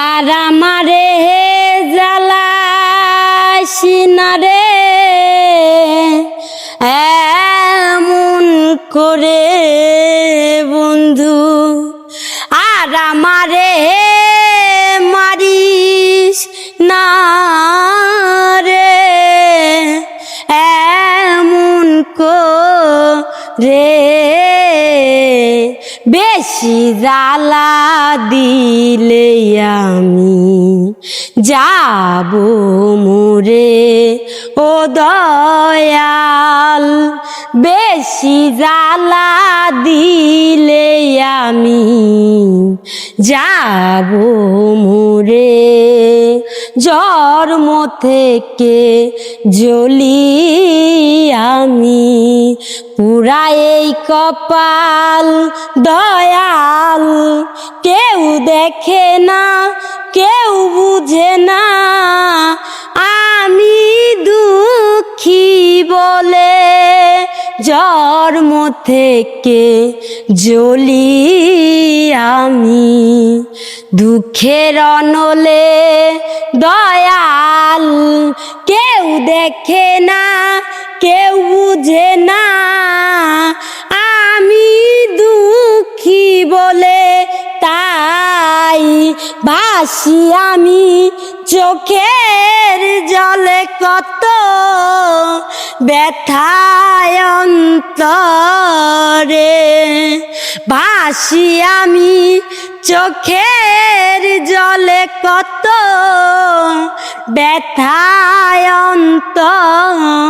আর আমারে জ্বালাসিনা রে এমন করে বন্ধু আর আমারে মারিস না রে। এমন করে বেশি জ্বালা দিলে আমি যাব মুরে। ও দয়াল বেশি জ্বালা দিলে আমি যাব মোরে। জন্ম থেকে জ্বলি আমি। পুরা এই কপাল দয়াল কেউ দেখে না কেউ বুঝে না। জন্ম থেকে জ্বলি আমি। দুঃখের অনলে দয়াল কেউ দেখে না, কেউ বুঝে না। আমি দুঃখী বলে তাই ভাসি আমি চোখের কত ব্যথায় অন্তরে ভাসি আমি চোখের জলে কত ব্যথায় অন্তরে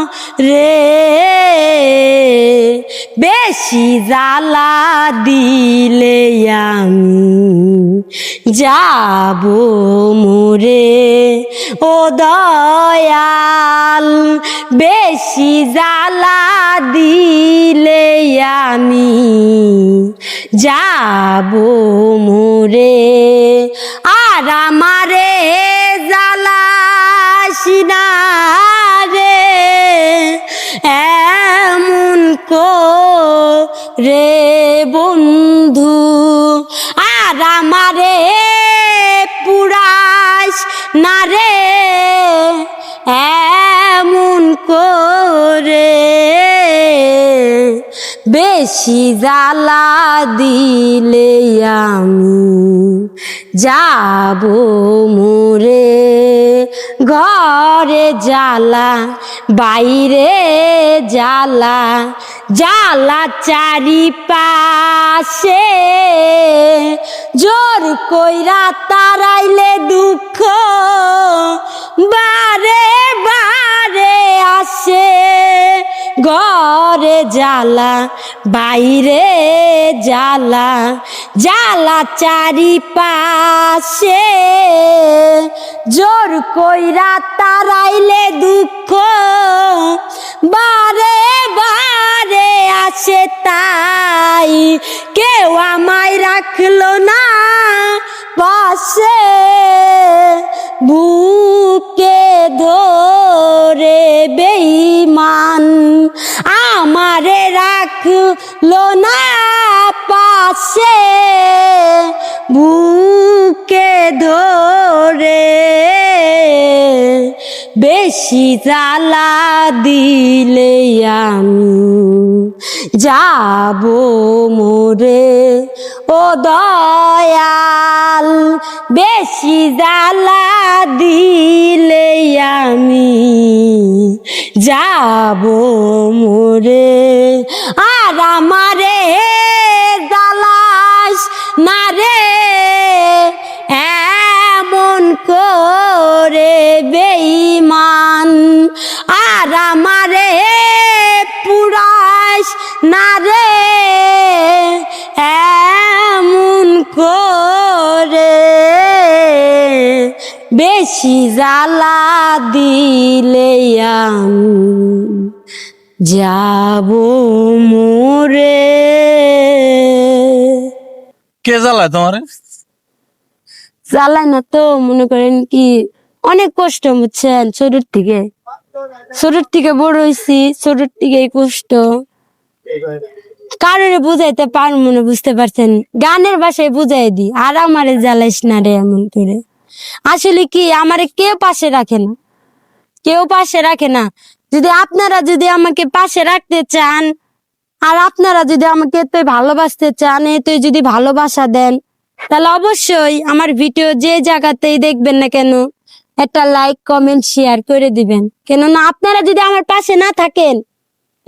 বেশি জ্বালা দিলে আমি যাব মুরে। ও দয়াল, বেশি জ্বালা দিলে আমি যাব মোরে। আর আমারে জ্বালা রে, এমন কো রে না রে, এমন করে বেশি জ্বালা দিলে আমি যাব মোরে। ঘরে জ্বালা, বাইরে জ্বালা জ্বালা চারি পাশে জোর কইরা তারাইলে দুঃখ। বারে বারে আসে, ঘরে জ্বালা, বাইরে জ্বালা। জ্বালা চারি পাশে জোর কইরা তারাইলে দুঃখ। বারে বারে আসে তাই কেউ আমায় রাখল না। পাশে বুকে ধরে বেইমান আমারে রাখল না। পাশে বুকে ধরে বেশি জ্বালা দিলে আমি যাব মোরে। ও দয়াল বেশি জ্বালা দিলে আমি যাব মোরে। আর আমারে না রে এমন করে বেশি জ্বালা দিলে আমি যাব মোরে। কে জ্বালায় তোমারে? জ্বালায় না তো মনে করেন কি অনেক কষ্ট বুঝছেন? ছোটোর থেকে। ছোটোর থেকে বড় হয়েছি ছোটোর থেকে কষ্ট। কারণে বুঝাইতে পারব না, বুঝতে পারছেন? গানের ভাষায় বুঝাই দি, আর আমারে জ্বালাইস না রে এমন করে। আসলে কি, আমারে কেউ পাশে রাখে না। কেউ পাশে রাখে না। যদি আপনারা যদি আমাকে পাশে রাখতে চান, আর আপনারা যদি আমাকে এতই ভালোবাসতে চান, এতই যদি ভালোবাসা দেন, তাহলে অবশ্যই আমার ভিডিও যে জায়গাতেই দেখবেন না কেন, একটা লাইক কমেন্ট শেয়ার করে দিবেন। কেননা আপনারা যদি আমার পাশে না থাকেন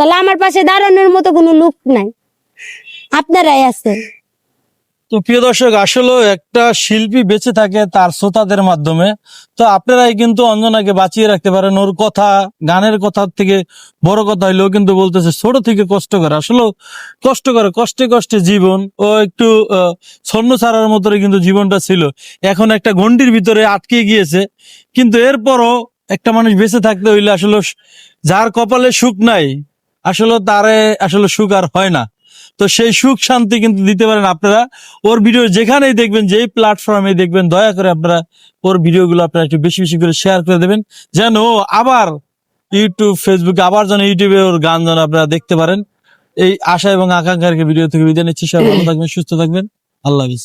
তাহলে আমার পাশে দাঁড়ানোর মতো কোনো লোক নাই। আপনারাই আছেন। তো প্রিয় দর্শক, আসলে একটা শিল্পী বেঁচে থাকে তার শ্রোতাদের মাধ্যমে। তো আপনারাই কিন্তু অঞ্জনাকে বাঁচিয়ে রাখতে পারেন। ওর কথা, গানের কথা থেকে বড় কথা হইলেও কিন্তু বলতেছে, ছোট থেকে কষ্ট করে। আসলে কষ্ট করে, কষ্টে কষ্টে জীবন ও একটু ছন্ন ছাড়ার মতো কিন্তু জীবনটা ছিল। এখন একটা গন্ডির ভিতরে আটকে গিয়েছে। কিন্তু এরপরও একটা মানুষ বেঁচে থাকতে হইলে আসলে যার কপালে সুখ নাই আসলে তারে আসলে সুখ আর হয় না। তো সেই সুখ শান্তি কিন্তু দিতে পারেন আপনারা। ওর ভিডিও যেখানেই দেখবেন, যেই প্ল্যাটফর্মে দেখবেন, দয়া করে আপনারা ওর ভিডিওগুলো আপনারা একটু বেশি বেশি করে শেয়ার করে দেবেন। যেন আবার ইউটিউব ফেসবুক আবার যেন ইউটিউবে ওর গান যেন আপনারা দেখতে পারেন। এই আশা এবং আকাঙ্ক্ষার ভিডিও থেকে বিদায় নিচ্ছি। সবাই ভালো থাকবেন, সুস্থ থাকবেন। আল্লাহ হাফিজ।